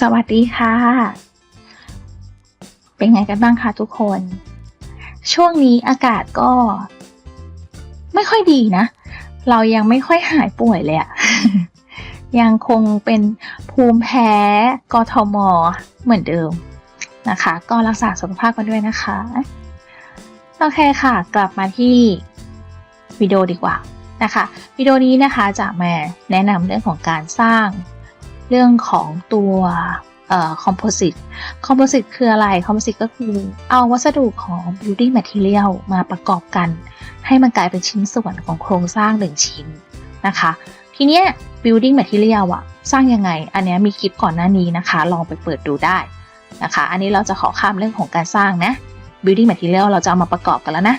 สวัสดีค่ะ เป็นไงกันบ้างคะทุกคน ช่วงนี้อากาศก็ ไม่ค่อยดีนะ เรายังไม่ค่อยหายป่วยเลยอะยังคงเป็นภูมิแพ้กทม เหมือนเดิมนะคะ ก็รักษาสุขภาพกันด้วยนะคะ โอเคค่ะ กลับมาที่วิดีโอดีกว่านะคะ วิดีโอนี้นะคะจะมาแนะนำเรื่องของการสร้าง เรื่องของตัวคอมโพสิต คอมโพสิตคืออะไร คอมโพสิตก็คือเอาวัสดุของ building material มาประกอบกัน ให้มันกลายเป็นชิ้นส่วนของโครงสร้างหนึ่งชิ้นนะคะ ทีเนี้ย building material อะสร้างยังไง อันเนี้ยมีคลิปก่อนหน้านี้นะคะ ลองไปเปิดดูได้นะคะ อันนี้เราจะขอข้ามเรื่องของการสร้างนะ building material เราจะเอามาประกอบกันแล้วนะ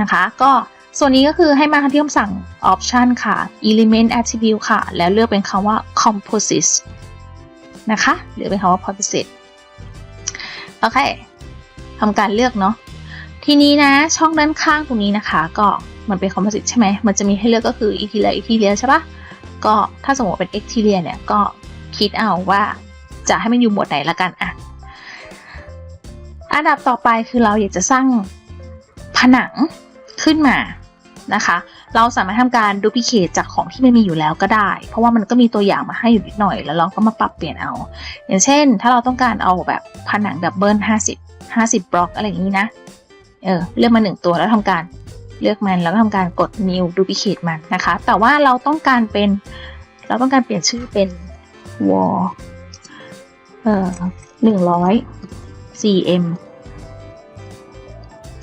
นะคะ ก็ ส่วนนี้ก็คือให้มาที่คำสั่ง option ค่ะ element attribute ค่ะ แล้วเลือกเป็นคำว่า composite นะคะ หรือเป็นคำว่า composite โอเคทำการเลือกเนาะ ทีนี้นะ ช่องด้านข้างตรงนี้นะคะ ก็มันเป็น composite ใช่ไหม มันจะมีให้เลือกก็คือ interior exterior ใช่ปะก็ถ้าสมมติเป็น exterior เนี่ยก็คิดเอาว่าจะให้มันอยู่หมวดไหนละกันอะ อันดับต่อไปคือเราอยากจะสร้างผนังขึ้นมา นะคะ เราสามารถทำการดูพิเคทจากของที่ไม่มีอยู่แล้วก็ได้ เพราะว่ามันก็มีตัวอย่างมาให้อยู่นิดหน่อย แล้วเราก็มาปรับเปลี่ยนเอา อย่างเช่น ถ้าเราต้องการเอาแบบผนังดับเบิลห้าสิบห้าสิบบล็อกอะไรอย่างนี้นะ เออ เลือกมาหนึ่งตัวแล้วทำการเลือกมันแล้วก็ทำการกด new duplicate มันนะคะ แต่ว่าเราต้องการเป็น เราต้องการเปลี่ยนชื่อเป็น wall เอ่อหนึ่งร้อย cm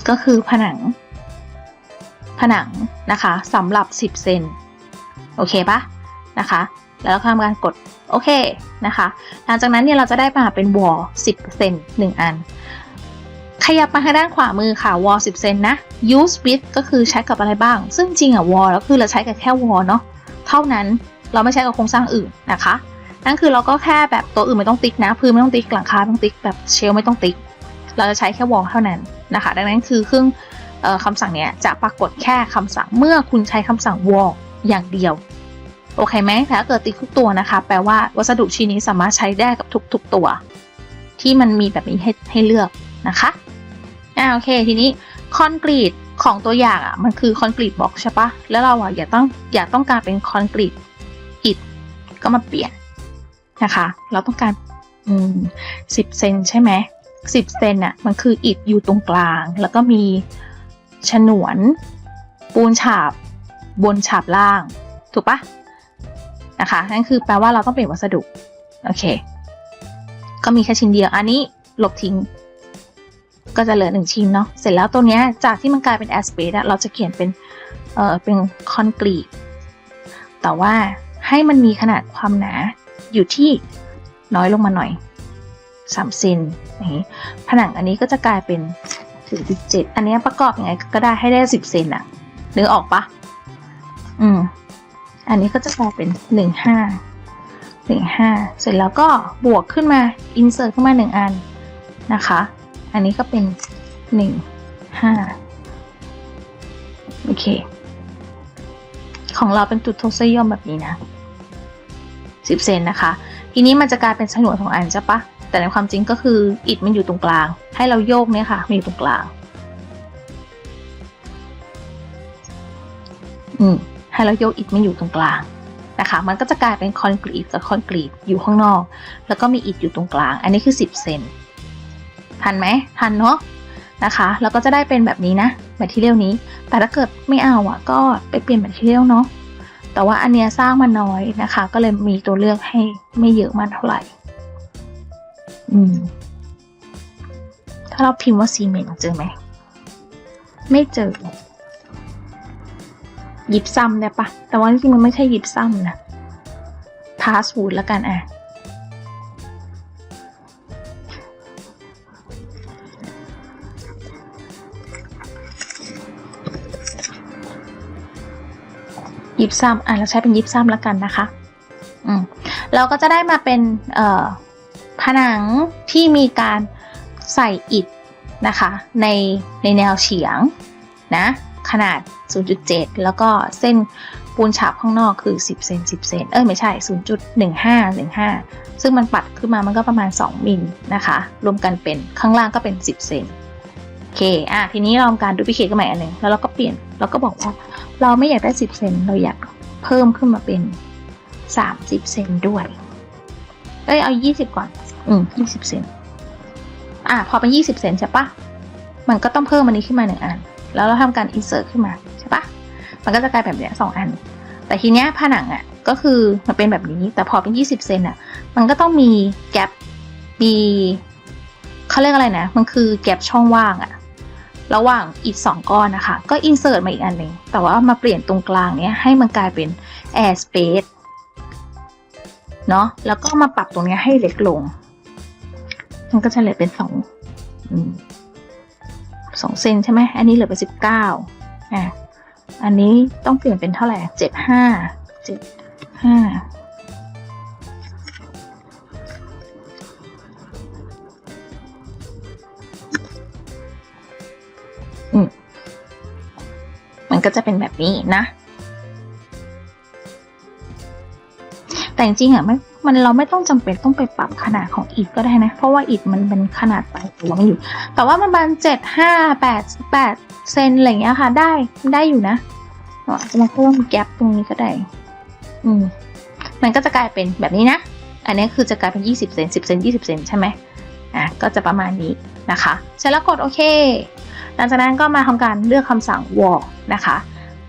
ก็คือผนัง ผนังนะคะสำหรับ 10 เซนโอเคปะนะคะ แล้วทำการกดโอเคนะคะ หลังจากนั้นเนี่ยเราจะได้มาเป็นวอล10เซน1อัน ขยับมาทางด้านขวามือค่ะวอล10เซนนะ use with ก็คือใช้กับอะไรบ้าง ซึ่งจริงอะวอลแล้วคือเราใช้กับแค่วอลเนาะเท่านั้นเราไม่ใช้กับโครงสร้างอื่นนะคะ นั่นคือเราก็แค่แบบตัวอื่นไม่ต้องติ๊กนะพื้นไม่ต้องติ๊กหลังคาไม่ต้องติ๊กแบบเชลไม่ต้องติ๊กเราจะใช้แค่วอลเท่านั้นนะคะ ดังนั้นคือเครื่อง คำสั่งเนี้ยจะปรากฏแค่คำสั่งเมื่อคุณใช้คำสั่ง wall อย่างเดียว โอเคไหมแต่ถ้าเกิดติ๊กทุกตัวนะคะ แปลว่าวัสดุชิ้นนี้สามารถใช้ได้กับทุกๆตัว ที่มันมีแบบนี้ให้ให้เลือกนะคะอ่าโอเค ทีนี้คอนกรีตของตัวอย่างอะมันคือคอนกรีตบล็อกใช่ปะแล้วเราอะอย่าต้องอย่าต้องการเป็นคอนกรีตอิฐก็มาเปลี่ยนนะคะ เราต้องการอืมสิบเซนใช่ไหมสิบเซนอะมันคืออิฐอยู่ตรงกลาง แล้วก็มี ฉนวน ปูนฉาบบนฉาบล่าง ถูกปะนะคะนั่นคือแปลว่าเราต้องเปลี่ยนวัสดุ โอเค ก็มีแค่ชิ้นเดียว อันนี้ลบทิ้ง ก็จะเหลือหนึ่งชิ้นเนาะ เสร็จแล้วตัวเนี้ยจากที่มันกลายเป็นแอสเปดเราจะเขียนเป็น เอ่อ เป็นคอนกรีต แต่ว่าให้มันมีขนาดความหนาอยู่ที่น้อยลงมาหน่อยสามเซนอย่างนี้ ผนังอันนี้ก็จะกลายเป็น ถึงสิบเจ็ดอันนี้ประกอบยังไงก็ได้ให้ได้สิบเซนอะนึกออกปะอืม อันนี้ก็จะกลายเป็นหนึ่งห้าหนึ่งห้าเสร็จแล้วก็บวกขึ้นมา insert ขึ้นมาหนึ่งอันนะคะ อันนี้ก็เป็นหนึ่งห้าโอเค ของเราเป็นจุดทศนิยมแบบนี้นะสิบเซนนะคะ ทีนี้มันจะกลายเป็นฉนวนของอันใช่ปะ แต่ในความจริงก็คืออิฐมันอยู่ตรงกลาง ให้เราโยกเนี่ยค่ะมันอยู่ตรงกลาง อืมให้เราโยกอิฐมันอยู่ตรงกลางนะคะ มันก็จะกลายเป็นคอนกรีตกับคอนกรีตอยู่ข้างนอก แล้วก็มีอิฐอยู่ตรงกลาง อันนี้คือ 10 เซนทันไหมทันเนาะนะคะ แล้วก็จะได้เป็นแบบนี้นะแมทเทียลนี้ แต่ถ้าเกิดไม่เอาอะ ก็ไปเปลี่ยนแมทเทียลเนาะแต่ว่าอันเนี้ยสร้างมาน้อยนะคะ ก็เลยมีตัวเลือกให้ไม่เยอะมากเท่าไหร่ อืม ถ้าเราพิมพ์ว่าซีเมนต์เจอไหม ไม่เจอ ยิบซ้ำได้ปะ แต่ว่าจริงๆมันไม่ใช่ยิบซ้ำนะพาสวูดแล้วกันอะ ยิบซ้ำอะเราใช้เป็นยิบซ้ำแล้วกันนะคะ อืม เราก็จะได้มาเป็น เอ่อ ผนังที่มีการใส่อิฐนะคะในในแนวเฉียงนะขนาด 0.7 แล้วก็เส้นปูนฉาบข้างนอกคือ 10 เซน 10 เซน เอ้ยไม่ใช่ 0.15 15 ซึ่งมันปัดขึ้นมามันก็ประมาณ 2 มิลนะคะ รวมกันเป็นข้างล่างก็เป็น 10 เซน โอเค อะ ทีนี้เราทำการดูพิเคทกันใหม่อันหนึ่งแล้วเราก็เปลี่ยน เราก็บอกว่าเราไม่อยากได้ 10 เซน เราอยากเพิ่มขึ้นมาเป็น 30 เซนด้วย เอ้ย เอา 20 ก่อน อืม20เซนอะพอเป็น20เซนใช่ปะมันก็ต้องเพิ่มอันนี้ขึ้นมาหนึ่งอัน แล้วเราทำการ insert ขึ้นมาใช่ปะมันก็จะกลายแบบเนี้ยสองอัน แต่ทีเนี้ยผนังอะก็คือมันเป็นแบบนี้ แต่พอเป็น20เซนอะ มันก็ต้องมีแกลบมีเขาเรียกอะไรนะ มันคือแกลบช่องว่างอะ ระหว่างอีกสองก้อนนะคะ ก็ insert มาอีกอันหนึ่งแต่ว่ามาเปลี่ยนตรงกลางเนี้ยให้มันกลายเป็น air space เนาะแล้วก็มาปรับตรงเนี้ยให้เล็กลง มันก็จะเหลือเป็นสองสองเซนใช่ไหมอันนี้เหลือเป็นสิบเก้าอะอันนี้ต้องเปลี่ยนเป็นเท่าไหร่เจ็ดห้าเจ็ดห้าอืมมันก็จะเป็นแบบนี้นะ แต่จริงๆอะไม่ มันเราไม่ต้องจำเป็นต้องไปปรับขนาดของอิฐก็ได้นะ เพราะว่าอิฐมันเป็นขนาดตายตัวมันอยู่ แต่ว่ามันประมาณเจ็ดห้าแปดแปดเซนอะไรอย่างเงี้ยค่ะ ได้ได้อยู่นะเราอาจจะมาเพิ่มแกลบตรงนี้ก็ได้ อืม มันก็จะกลายเป็นแบบนี้นะ อันนี้คือจะกลายเป็น 20เซน10เซน20เซนใช่ไหมอะก็จะประมาณนี้นะคะ เสร็จแล้วกดโอเค หลังจากนั้นก็มาทำการเลือกคำสั่ง wall นะคะ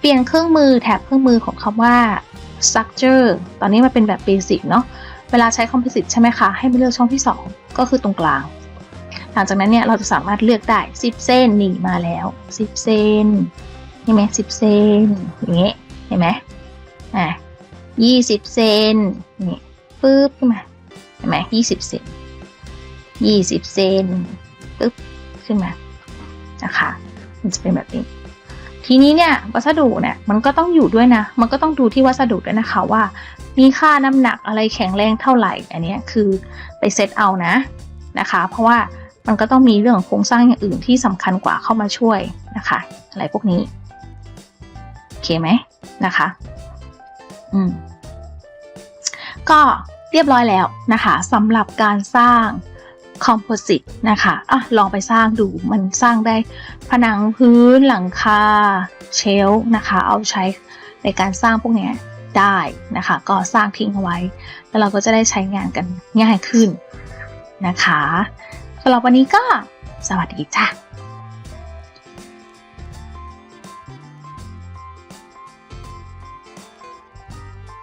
เปลี่ยนเครื่องมือแถบเครื่องมือของคำว่า structure ตอนนี้มันเป็นแบบ basic เนาะเวลาใช้ composite ใช่ไหมคะ ให้ไปเลือกช่องที่ 2 ก็คือตรงกลาง หลังจากนั้นเนี่ยเราจะสามารถเลือกได้ 10 เส้นนี่มาแล้ว 10เซนเห็นไหม10เซนอย่างเงี้ยเห็นไหมอะ20เซนนี่ปึ๊บขึ้นมาเห็นไหม20เซน20เซนปึ๊บขึ้นมานะคะมันจะเป็นแบบนี้ ทีนี้เนี่ยวัสดุเนี่ยมันก็ต้องอยู่ด้วยนะ มันก็ต้องดูที่วัสดุด้วยนะคะว่า มีค่าน้ำหนักอะไรแข็งแรงเท่าไหร่ อันนี้คือไปเซตเอานะนะคะ เพราะว่ามันก็ต้องมีเรื่องของโครงสร้างอย่างอื่นที่สำคัญกว่าเข้ามาช่วยนะคะ อะไรพวกนี้โอเคไหมนะคะ อืมก็เรียบร้อยแล้วนะคะสำหรับการสร้าง คอมโพสิตนะคะอะลองไปสร้างดูมันสร้างได้ผนังพื้นหลังคาเชลนะคะ เอาใช้ในการสร้างพวกนี้ได้นะคะ ก็สร้างทิ้งเอาไว้ แล้วเราก็จะได้ใช้งานกันง่ายขึ้นนะคะสำหรับวันนี้ก็สวัสดีจ้า